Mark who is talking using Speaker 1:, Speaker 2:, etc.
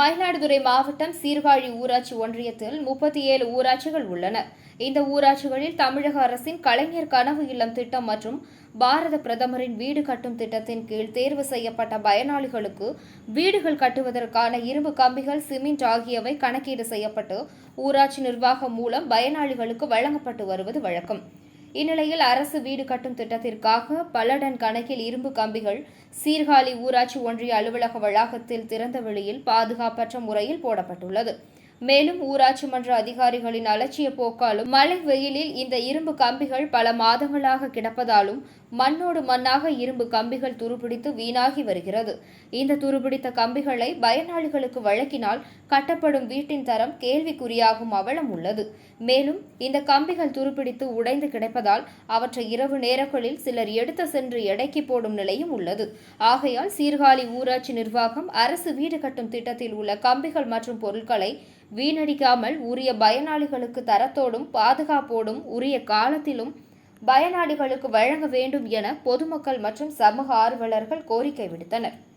Speaker 1: மயிலாடுதுறை மாவட்டம் சீர்காழி ஊராட்சி ஒன்றியத்தில் முப்பத்தி ஏழு ஊராட்சிகள் உள்ளன. இந்த ஊராட்சிகளில் தமிழக அரசின் கலைஞர் கனவு இல்லம் திட்டம் மற்றும் பாரத பிரதமரின் வீடு கட்டும் திட்டத்தின் கீழ் தேர்வு செய்யப்பட்ட பயனாளிகளுக்கு வீடுகள் கட்டுவதற்கான இரும்பு கம்பிகள் சிமெண்ட் ஆகியவை கணக்கீடு செய்யப்பட்டு ஊராட்சி நிர்வாகம் மூலம் பயனாளிகளுக்கு வழங்கப்பட்டு வருவது வழக்கம். இந்நிலையில் அரசு வீடு கட்டும் திட்டத்திற்காக பல டன் கணக்கில் இரும்பு கம்பிகள் சீர்காழி ஊராட்சி ஒன்றிய அலுவலக வளாகத்தில் திறந்த வெளியில் பாதுகாப்பற்ற முறையில் போடப்பட்டுள்ளது. மேலும் ஊராட்சி மன்ற அதிகாரிகளின் அலட்சிய போக்காலும் மழை வெயிலில் இந்த இரும்பு கம்பிகள் பல மாதங்களாக கிடப்பதாலும் மண்ணோடு மண்ணாக இரும்பு கம்பிகள் துருபிடித்து வீணாகி வருகிறது. இந்த துருபிடித்த கம்பிகளை பயனாளிகளுக்கு வழங்கினால் கட்டப்படும் வீட்டின் தரம் கேள்விக்குறியாகும் அவலம் உள்ளது. மேலும் இந்த கம்பிகள் துருப்பிடித்து உடைந்து கிடப்பதால் அவற்றை இரவு நேரங்களில் சிலர் எடுத்து சென்று எடைக்கு போடும் நிலையும் உள்ளது. ஆகையால் சீர்காழி ஊராட்சி நிர்வாகம் அரசு வீடு கட்டும் திட்டத்தில் உள்ள கம்பிகள் மற்றும் பொருட்களை வீணடிக்காமல் உரிய பயனாளிகளுக்கு தரத்தோடும் பாதுகாப்போடும் உரிய காலத்திலும் பயனாளிகளுக்கு வழங்க வேண்டும் என பொதுமக்கள் மற்றும் சமூக ஆர்வலர்கள் கோரிக்கை விடுத்தனர்.